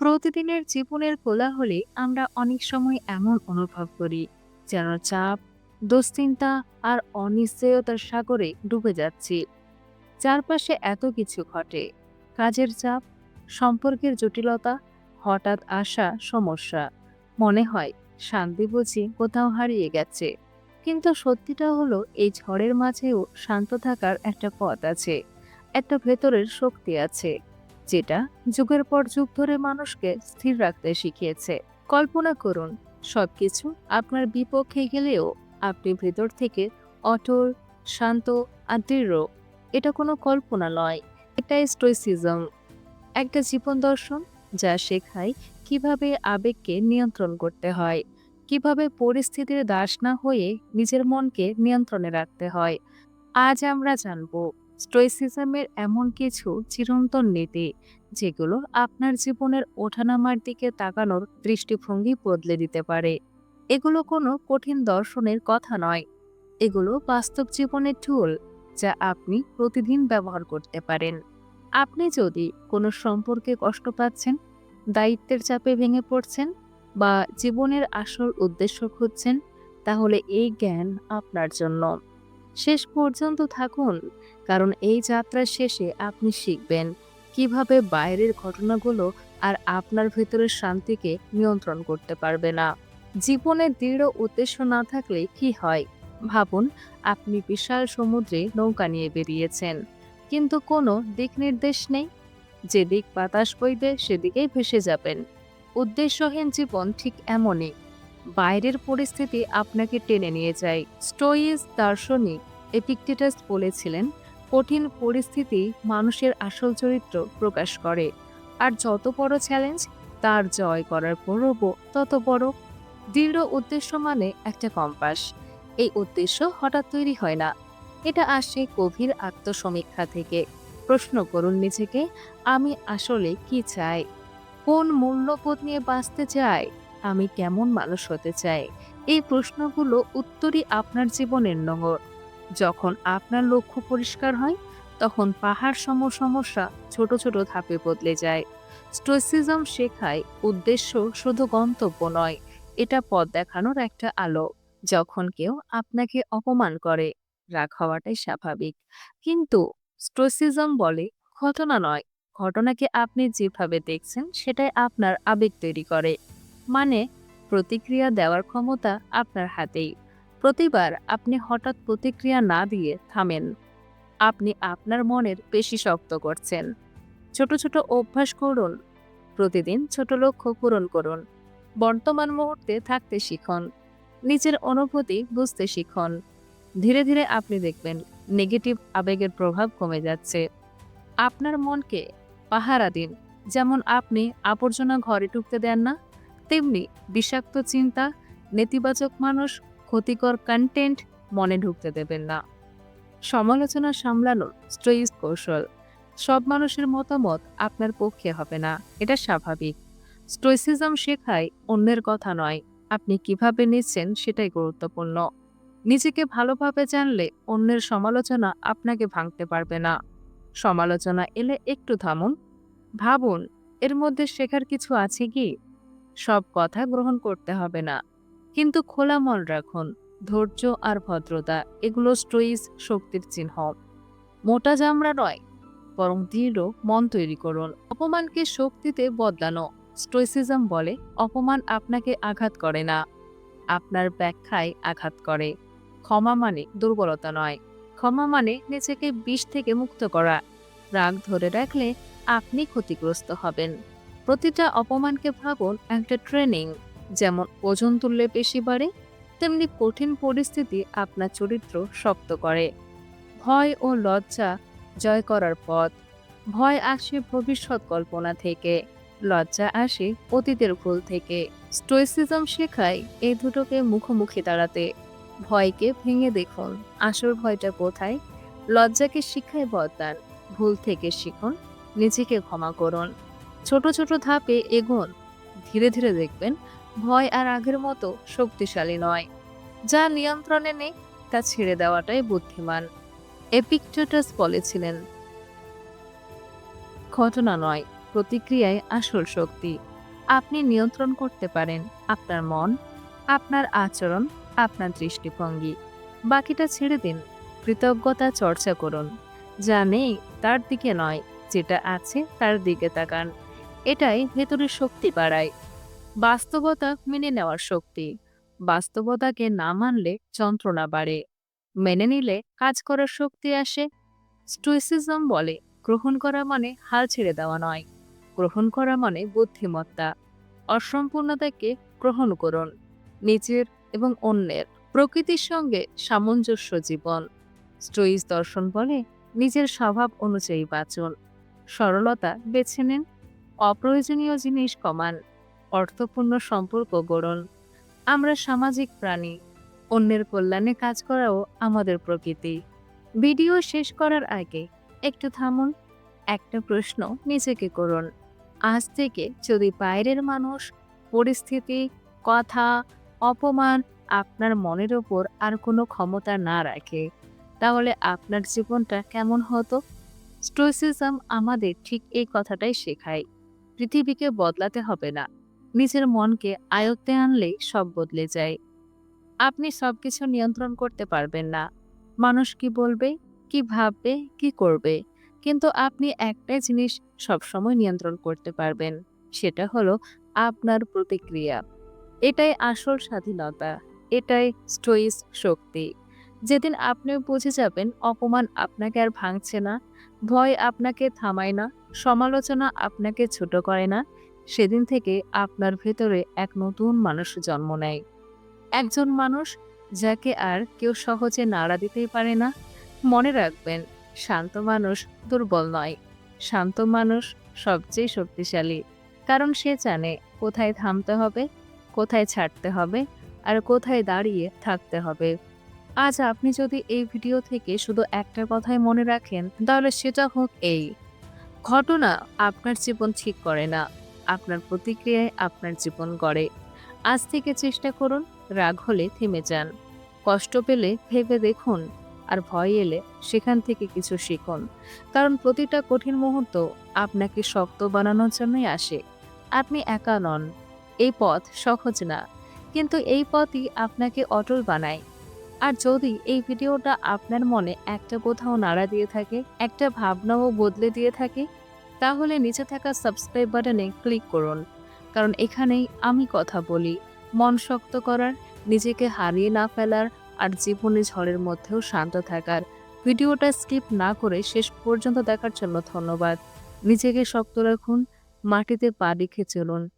প্রতিদিনের জীবনের কোলাহলে আমরা অনেক সময় এমন অনুভব করি, যেন চাপ, দুশ্চিন্তা আর অনিশ্চয়তার সাগরে ডুবে যাচ্ছি। চারপাশে এত কিছু ঘটে। কাজের চাপ, সম্পর্কের জটিলতা, হঠাৎ আসা সমস্যা। মনে হয়, শান্তি বুঝি কোথাও হারিয়ে গেছে। কিন্তু সত্যিটা হলো, এই ঝড়ের মাঝেও শান্ত থাকার একটা পথ আছে, একটা ভেতরের শক্তি আছে। যেটা যুগের পর যুগ ধরে মানুষকে স্থির রাখতে শিখিয়েছে। কল্পনা করুন, সবকিছু আপনার বিপক্ষে গেলেও আপনি ভেতর থেকে অটল, শান্ত আর দৃঢ়। এটা কোনো কল্পনা নয়, এটা স্টোইসিজম একটা জীবন দর্শন যা শেখায় কীভাবে আবেগকে নিয়ন্ত্রণ করতে হয়, কীভাবে পরিস্থিতির দাস না হয়ে নিজের মনকে নিয়ন্ত্রণে রাখতে হয়। আজ আমরা জানব স্টোইসিজমের এমন কিছু চিরন্তন নীতি, যেগুলো আপনার জীবনের ওঠানামার দিকে তাকানোর দৃষ্টিভঙ্গি বদলে দিতে পারে। এগুলো কোনো কঠিন দর্শনের কথা নয়। এগুলো বাস্তব জীবনের টুল যা আপনি প্রতিদিন ব্যবহার করতে পারেন। আপনি যদি কোনো সম্পর্কে কষ্ট পাচ্ছেন, দায়িত্বের চাপে ভেঙে পড়ছেন, বা জীবনের আসল উদ্দেশ্য খুঁজছেন, তাহলে এই জ্ঞান আপনার জন্য। শেষ পর্যন্ত থাকুন, কারণ এই যাত্রার শেষে আপনি শিখবেন কীভাবে বাইরের ঘটনাগুলো আর আপনার ভেতরের শান্তিকে নিয়ন্ত্রণ করতে পারবে না। জীবনের দৃঢ় উদ্দেশ্য না থাকলে কি হয়? ভাবুন, আপনি বিশাল সমুদ্রে নৌকা নিয়ে বেরিয়েছেন, কিন্তু কোনো দিক নির্দেশ নেই। যেদিক বাতাস বইবে, সেদিকেই ভেসে যাবেন। উদ্দেশ্যহীন জীবন ঠিক এমনই। বাইরের পরিস্থিতি আপনাকে টেনে নিয়ে যায়। স্টোইস দার্শনিক এপিকটেটাস বলেছিলেন, কঠিন পরিস্থিতি মানুষের আসল চরিত্র প্রকাশ করে। আর যত বড় চ্যালেঞ্জ তার জয় করার গৌরব তত বড়। দৃঢ় উদ্দেশ্য মানে একটা কম্পাস এই উদ্দেশ্য হঠাৎ তৈরি হয় না। এটা আসে গভীর আত্মসমীক্ষা থেকে। প্রশ্ন করুন নিজেকে, আমি আসলে কি চাই? কোন মূল্যবোধ নিয়ে বাঁচতে চাই? আমি কেমন মানুষ হতে চাই? এই প্রশ্নগুলো উত্তরই আপনার জীবনের নোংর যখন আপনার লক্ষ্য পরিষ্কার হয়, তখন পাহাড় সম সমস্যা ছোট ছোট ধাপে বদলে যায়। স্টোসিজম শেখায় উদ্দেশ্য শুধু গন্তব্য নয়, এটা পথ দেখানোর একটা আলো। যখন কেউ আপনাকে অপমান করে, রাগ হওয়াটাই স্বাভাবিক। কিন্তু স্টোসিজম বলে ঘটনা নয়, ঘটনাকে আপনি যেভাবে দেখছেন, সেটাই আপনার আবেগ তৈরি করে। মানে প্রতিক্রিয়া দেওয়ার ক্ষমতা আপনার হাতেই। প্রতিবার আপনি হঠাৎ প্রতিক্রিয়া না দিয়ে থামেন। আপনি আপনার মনের বেশি শক্ত করছেন। ছোট ছোট অভ্যাস করুন। প্রতিদিন ছোট লক্ষ্য পূরণ করুন। বর্তমান মুহূর্তে থাকতে শিখুন। নিজের অনুভূতি বুঝতে শিখুন। ধীরে ধীরে আপনি দেখবেন নেগেটিভ আবেগের প্রভাব কমে যাচ্ছে। আপনার মনকে পাহারা দিন। যেমন আপনি আবর্জনা ঘরে ঢুকতে দেন না? তেমনি বিষাক্ত চিন্তা, নেতিবাচক মানুষ, ক্ষতিকর কন্টেন্ট মনে ঢুকতে দেবেন না। সমালোচনা সামলানোর স্ট্রেইস কৌশল। সব মানুষের মতামত আপনার পক্ষে হবে না, এটা স্বাভাবিক। স্টোইসিজম শেখায় অন্যের কথা নয়, আপনি কীভাবে নিচ্ছেন সেটাই গুরুত্বপূর্ণ। নিজেকে ভালোভাবে জানলে অন্যের সমালোচনা আপনাকে ভাঙতে পারবে না। সমালোচনা এলে একটু থামুন। ভাবুন, এর মধ্যে শেখার কিছু আছে কি? সব কথা গ্রহণ করতে হবে না। কিন্তু খোলা মন রাখুন, ধৈর্য আর ভদ্রতা, এগুলো স্টোইস শক্তির চিহ্ন। মোটা চামড়া নয়, বরং দৃঢ় মন তৈরি করুন। অপমানকে শক্তিতে বদলানো, স্টোইসিজম বলে অপমান আপনাকে আঘাত করে না। আপনার ব্যাখ্যায় আঘাত করে। ক্ষমা মানে দুর্বলতা নয়। ক্ষমা মানে নিজেকে বিষ থেকে মুক্ত করা। রাগ ধরে রাখলে আপনি ক্ষতিগ্রস্ত হবেন। প্রতিটা অপমানকে ভাবুন একটা ট্রেনিং যেমন ওজন তুললে বেশি বাড়ে, তেমনি কঠিন পরিস্থিতি আপনার চরিত্র শক্ত করে। ভয় ও লজ্জা জয় করার পথ। ভয় আসে ভবিষ্যৎ কল্পনা থেকে, লজ্জা আসে অতীতের ভুল থেকে। স্টোইসিজম শেখায় এই দুটোকে মুখোমুখি দাঁড়াতে। ভয়কে ভেঙে দেখুন, আসল ভয়টা কোথায়? লজ্জাকে শিক্ষায় বদলান, ভুল থেকে শিখুন, নিজেকে ক্ষমা করুন। ছোট ছোট ধাপে এগোন। ধীরে ধীরে দেখবেন, ভয় আর আগের মতো শক্তিশালী নয়। যা নিয়ন্ত্রণে নেই, তা ছেড়ে দেওয়াটাই বুদ্ধিমান। এপিকটেটাস বলেছিলেন, ঘটনা নয় প্রতিক্রিয়ায় আসল শক্তি। আপনি নিয়ন্ত্রণ করতে পারেন আপনার মন, আপনার আচরণ, আপনার দৃষ্টিভঙ্গি। বাকিটা ছেড়ে দিন। কৃতজ্ঞতা চর্চা করুন। যা নেই, তার দিকে নয়, যেটা আছে, তার দিকে তাকান। এটাই ভেতরের শক্তি বাড়ায়। বাস্তবতা মেনে নেওয়ার শক্তি। বাস্তবতাকে না মানলে যন্ত্রণা বাড়ে। মেনে নিলে কাজ করার শক্তি আসে। স্টোইসিজম বলে, গ্রহণ করা মানে হাল ছেড়ে দেওয়া নয়। গ্রহণ করা মানে বুদ্ধিমত্তা। অসম্পূর্ণতাকে গ্রহণ করুন, নিজের এবং অন্যের, প্রকৃতির সঙ্গে সামঞ্জস্য জীবন। স্টোইস দর্শন বলে, নিজের স্বভাব অনুযায়ী বাঁচুন। সরলতা বেছে নিন। অপ্রয়োজনীয় জিনিস কমান অর্থপূর্ণ সম্পর্ক গড়ুন। আমরা সামাজিক প্রাণী, অন্যের কল্যাণে কাজ করাও আমাদের প্রকৃতি। ভিডিও শেষ করার আগে একটু থামুন, একটা প্রশ্ন নিজেকে করুন। আজ থেকে যদি বাইরের মানুষ পরিস্থিতি, কথা, অপমান আপনার মনের ওপর আর কোনো ক্ষমতা না রাখে, তাহলে আপনার জীবনটা কেমন হতো? স্টোইসিজম আমাদের ঠিক এই কথাটাই শেখায়। পৃথিবীকে বদলাতে হবে না। নিজের মনকে আয়ত্তে আনলেই সব বদলে যায়। আপনি সব কিছু নিয়ন্ত্রণ করতে পারবেন না। মানুষ কি বলবে, কি ভাববে, কি করবে? কিন্তু আপনি একটাই জিনিস সবসময় নিয়ন্ত্রণ করতে পারবেন, সেটা হলো আপনার প্রতিক্রিয়া। এটাই আসল স্বাধীনতা, এটাই স্টোইস শক্তি। যেদিন আপনি বুঝে যাবেন, অপমান আপনাকে আর ভাঙছে না, ভয় আপনাকে থামায় না সমালোচনা আপনাকে ছোট করে না, সেদিন থেকে আপনার ভেতরে এক নতুন মানুষ জন্ম নেয়। একজন মানুষ যাকে আর কেউ সহজে নাড়া দিতেই পারে না। মনে রাখবেন, শান্ত মানুষ দুর্বল নয়। শান্ত মানুষ সবচেয়ে শক্তিশালী। কারণ সে জানে কোথায় থামতে হবে, কোথায় ছাড়তে হবে, আর কোথায় দাঁড়িয়ে থাকতে হবে। আজ আপনি যদি এই ভিডিও থেকে শুধু একটা কথাই মনে রাখেন, তাহলে সেটা হোক এই। ঘটনা আপনার জীবন ঠিক করে না। আপনার প্রতিক্রিয়ায় আপনার জীবন গড়ে। আজ থেকে চেষ্টা করুন, রাগ হলে থেমে যান। কষ্ট পেলে ভেবে দেখুন, আর ভয় এলে সেখান থেকে কিছু শিখুন। কারণ প্রতিটা কঠিন মুহূর্ত আপনাকে শক্ত বানানোর জন্যই আসে। আপনি একা নন। এই পথ সহজ না। কিন্তু এই পথই আপনাকে অটল বানায়। আর যদি এই ভিডিওটা আপনার মনে একটা কোথাও নাড়া দিয়ে থাকে, একটা ভাবনাও বদলে দিয়ে থাকে, তাহলে নিচে থাকা সাবস্ক্রাইব বাটনে ক্লিক করুন। কারণ এখানেই আমি কথা বলি, মন শক্ত করার, নিজেকে হারিয়ে না ফেলার আর জীবনে ঝড়ের মধ্যেও শান্ত থাকার। ভিডিওটা স্কিপ না করে শেষ পর্যন্ত দেখার জন্য ধন্যবাদ। নিজেকে শক্ত রাখুন, মাটিতে পা রেখে চলুন।